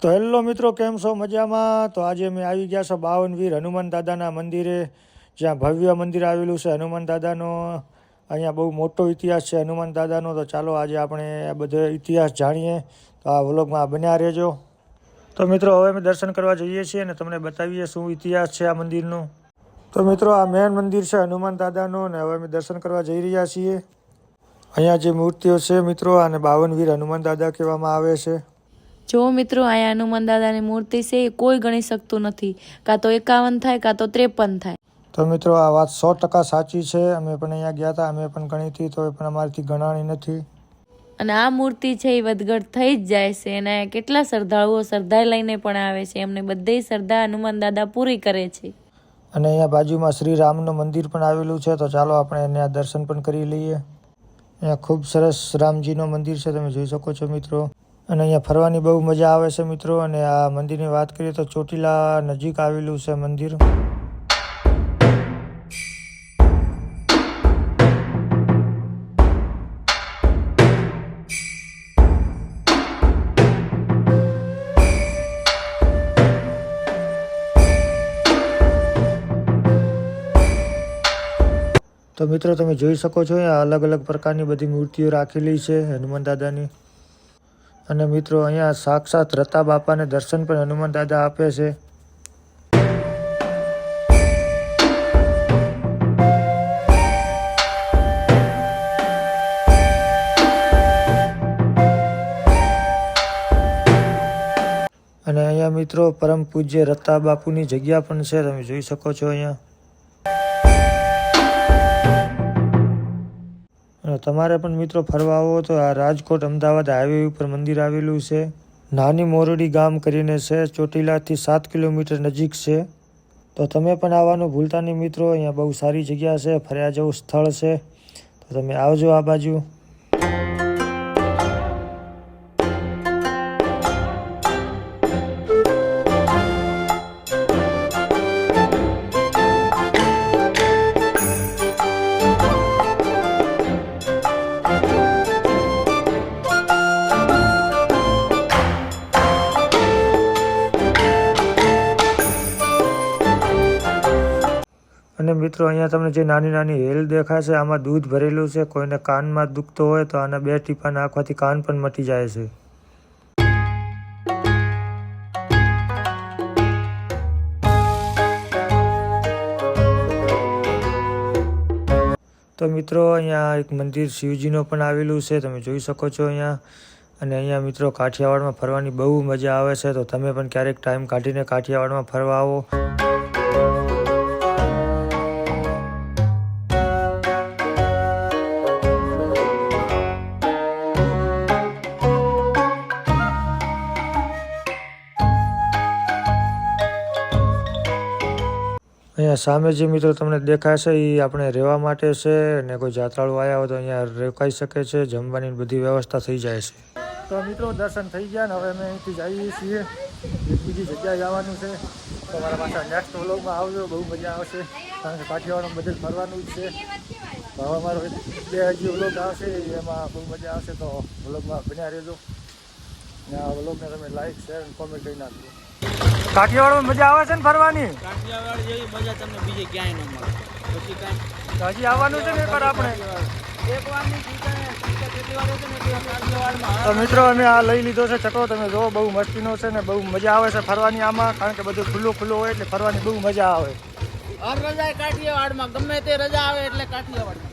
તો હેલો મિત્રો, કેમ છો? મજામાં? તો આજે અમે આવી ગયા છો બાવનવીર હનુમાન દાદાના મંદિરે, જ્યાં ભવ્ય મંદિર આવેલું છે હનુમાન દાદાનો. અહીંયા બહુ મોટો ઇતિહાસ છે હનુમાન દાદાનો, તો ચાલો આજે આપણે આ બધો ઇતિહાસ જાણીએ. તો આ વ્લોગમાં બન્યા રહેજો. તો મિત્રો, હવે અમે દર્શન કરવા જઈએ છીએ અને તમને બતાવીએ શું ઇતિહાસ છે આ મંદિરનો. તો મિત્રો, આ મેન મંદિર છે હનુમાન દાદાનું અને હવે અમે દર્શન કરવા જઈ રહ્યા છીએ. અહીંયા જે મૂર્તિઓ છે મિત્રો, આને બાવનવીર હનુમાન દાદા કહેવામાં આવે છે. જો મિત્રો અહીંયા હનુમાન દાદાની મૂર્તિ છે એ કોઈ ગણી શકતું નથી. કાં તો એકાવન થાય કાં તો ત્રેપન થાય. તો મિત્રો આ વાત સો ટકા સાચી છે. અમે પણ અહીંયા ગયા હતા અમે પણ ગણી હતી તો એ પણ અમારાથી ગણાણી નથી. અને આ મૂર્તિ છે એ વધઘટ થઈ જ જાય છે. અને કેટલા શ્રદ્ધાળુઓ શ્રદ્ધા લઈને પણ આવે છે. એમને બધી શ્રદ્ધા હનુમાન દાદા પૂરી કરે છે. અને અહીંયા બાજુમાં શ્રી રામનું મંદિર પણ આવેલું છે. તો ચાલો આપણે એને દર્શન પણ કરી લઈએ. અહીંયા ખૂબ સરસ રામજીનું મંદિર છે તમે જોઈ શકો છો મિત્રો. અને અહીંયા ફરવાની બહુ મજા આવે છે મિત્રો. અને આ મંદિરની વાત કરીએ તો ચોટીલા નજીક આવેલું છે મંદિર. તો મિત્રો, તમે જોઈ શકો છો અલગ અલગ પ્રકારની બધી મૂર્તિઓ રાખેલી છે હનુમાન દાદાની. અને મિત્રો અહીંયા સાક્ષાત રતા બાપાને દર્શન પણ હનુમાન દાદા આપે છે. અને અહીંયા મિત્રો પરમ પૂજ્ય રતા બાપુની જગ્યા પણ છે, તમે જોઈ શકો છો અહીંયા. તમારે પણ મિત્રો ફરવા આવો તો આ રાજકોટ, અમદાવાદ હાઈવે ઉપર મંદિર આવેલું છે. નાની મોરડી ગામ કરીને છે, ચોટીલાથી સાત કિલોમીટર નજીક છે. તો તમે પણ આવવાનું ભૂલતા નહીં મિત્રો, અહીંયા બહુ સારી જગ્યા છે, ફર્યા જેવું સ્થળ છે. તો તમે આવજો આ બાજુ. અને મિત્રો, અહીંયા તમને જે નાની નાની હેલ દેખાશે, આમાં દૂધ ભરેલું છે. કોઈને કાનમાં દુખતો હોય તો આના બે ટીપા નાખવાથી કાન પણ મટી જાય છે. તો મિત્રો, અહીંયા એક મંદિર શિવજીનું પણ આવેલું છે. તમે જોઈ શકો છો અહીંયા. અને અહીંયા મિત્રો, કાઠિયાવાડમાં ફરવાની બહુ મજા આવે છે. તો તમે પણ ક્યારેક ટાઈમ કાઢીને કાઠિયાવાડમાં ફરવા આવો. અહીંયા સામે જે મિત્રો તમને દેખાશે એ આપણે રહેવા માટે છે અને કોઈ જાત્રાળુ આવ્યા હોય તો અહીંયા રોકાઈ શકે છે, જમવાની બધી વ્યવસ્થા થઈ જાય છે. તો મિત્રો દર્શન થઈ ગયા ને હવે અમે અહીંથી જઈએ છીએ. બીજી જગ્યાએ જવાનું છે. તો મારા પાછા નેક્સ્ટ વ્લોગમાં આવજો. બહુ મજા આવશે. કારણ કે કાઠિયાવાડમાં બધે ફરવાનું જ છે. તો હવે અમારો બે હજી વ્લોગ આવશે, એમાં બહુ મજા આવશે. તો વ્લોગમાં બન્યા રહેજો. અને આ વ્લોગને તમે લાઈક શેર અને કોમેન્ટ કરી નાખજો. કાઠિયાવાડમાં મજા આવે છે ને ફરવાની? કાઠિયાવાડ જેવી મજા તમને બીજે ક્યાંય ન મળે. પછી કાંઈ હજી આવવાનું છે ને એકવાર આપણે? ને તો મિત્રો અમે આ લઈ લીધો છે ચકો તમે જો બહુ મસ્તીનો છે ને બહુ મજા આવે છે ફરવાની આમાં કારણ કે બધું ખુલ્લું ખુલ્લું હોય એટલે ફરવાની બહુ મજા આવે. હર રજા કાઠિયાવાડમાં ગમે તે રજા આવે એટલે કાઠિયાવાડમાં.